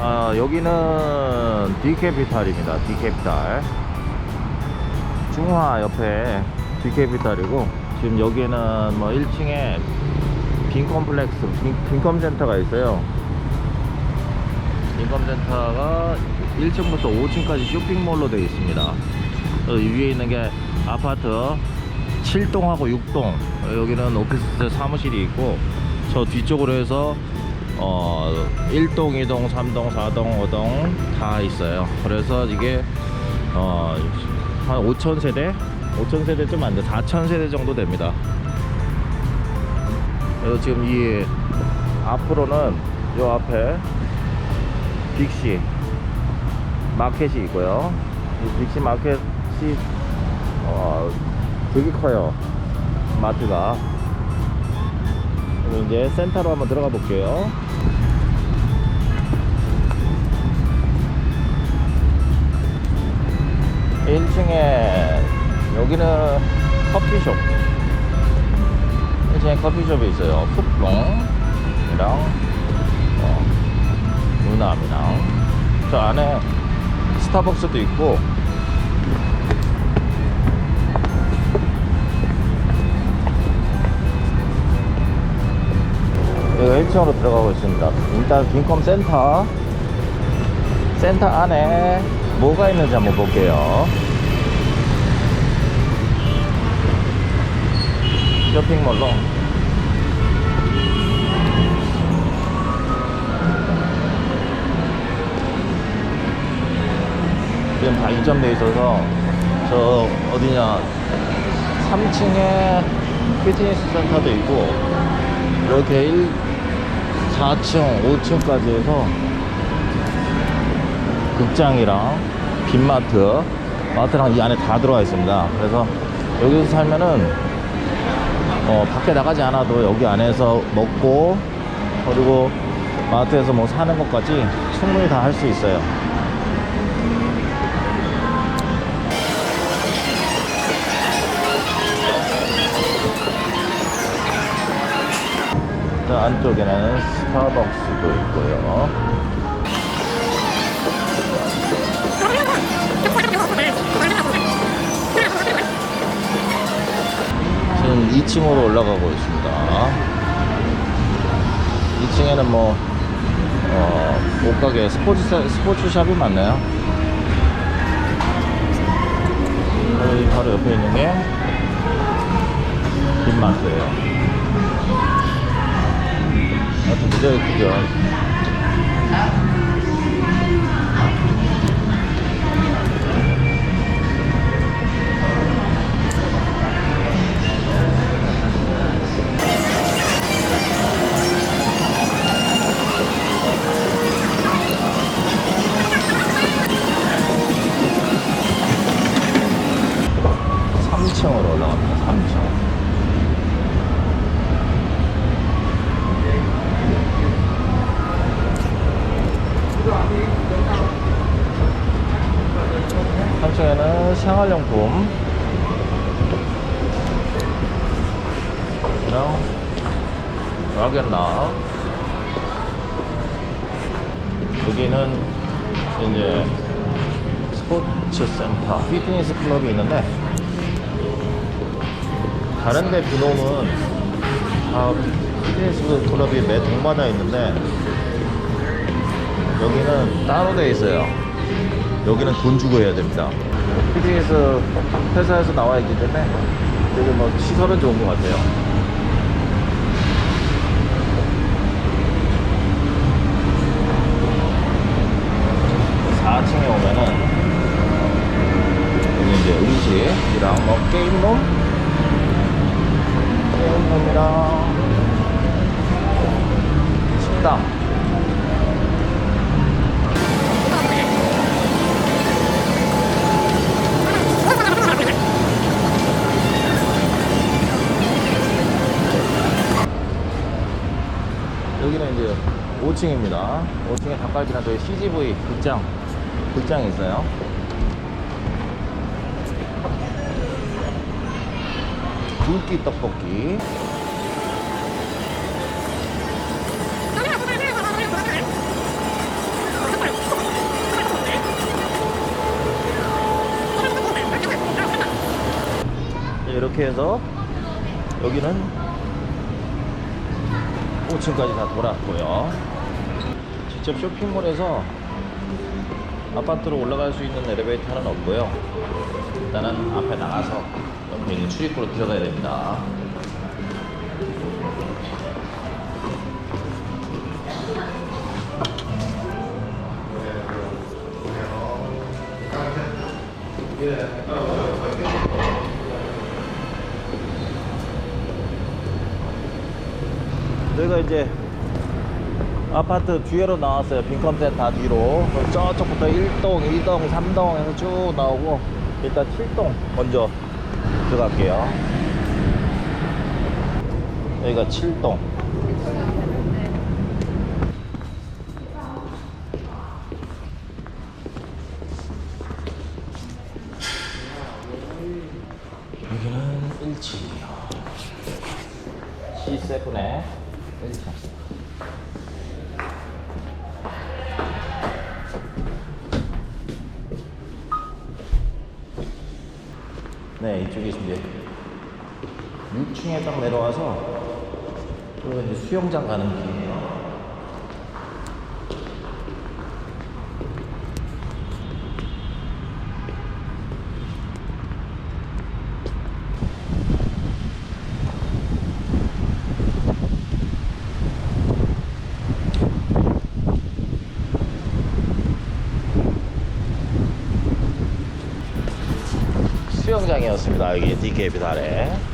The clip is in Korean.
아, 여기는 디캐피탈입니다. 디캐피탈. 중화 옆에 디캐피탈이고 지금 여기는 뭐 1층에 빈컴플렉스, 빈, 빈컴센터가 있어요. 빈컴센터가 1층부터 5층까지 쇼핑몰로 되어 있습니다. 어, 위에 있는 게 아파트 7동하고 6동 여기는 오피스 사무실이 있고 저 뒤쪽으로 해서 어 1동, 2동, 3동, 4동, 5동 다 있어요. 그래서 이게 어 한 5천 세대, 5천 세대 좀 안 돼, 4천 세대 정도 됩니다. 그래서 지금 이 앞으로는 요 앞에 빅시 마켓이 있고요. 이 빅시 마켓이 어 되게 커요. 마트가. 이제 센터로 한번 들어가 볼게요. 일층에 여기는 커피숍. 1층에 커피숍이 있어요. 풋롱이랑 어, 누남이랑 저 안에 스타벅스도 있고 여기 1층으로 들어가고 있습니다. 일단 빈컴 센터 센터 안에 뭐가 있는지 한번 볼게요. 쇼핑몰로 지금 다 이점돼 있어서 저 어디냐 3층에 피트니스 센터도 있고 이렇게 1, 4층, 5층까지 해서 극장이랑 빈마트, 마트랑 이 안에 다 들어가 있습니다. 그래서 여기서 살면은 어, 밖에 나가지 않아도 여기 안에서 먹고 그리고 마트에서 뭐 사는 것까지 충분히 다 할 수 있어요. 저 안쪽에는 스타벅스도 있고요. 2층으로 올라가고 있습니다. 2층에는 뭐, 어, 옷가게, 스포츠, 스포츠 샵이 많나요? 여기 바로 옆에 있는 게 빈마트예요. 아주 무지하게 크죠. 이랑 락앤락 여기는 이제 스포츠 센터 피트니스 클럽이 있는데 다른 데 비놈은 다 피트니스 클럽이 매 동마다 있는데 여기는 따로 돼 있어요. 여기는 돈 주고 해야 됩니다. 피트니스 회사에서 나와 있기 때문에 되게 뭐 시설은 좋은 것 같아요. 5층입니다. 5층에 닭갈비랑 저희 CGV 극장 극장이 있어요. 굵기 떡볶이. 이렇게 해서 여기는 5층까지 다 돌았고요. 직접 쇼핑몰에서 아파트로 올라갈 수 있는 엘리베이터는 없고요. 일단은 앞에 나가서 옆에 있는 출입구로 들어가야 됩니다. 저희가 이제 아파트 뒤로 나왔어요. 빈컴센터 뒤로. 그럼 저쪽부터 1동, 2동, 3동 해서 쭉 나오고 일단 7동 먼저 들어갈게요. 여기가 7동. 여기는 1층이요. C7에 1층. 네, 이쪽이 이제 6층에 딱 내려와서 그리고 이제 수영장 가는 길이에요. 수영장이었습니다. 여기 DKB 달에.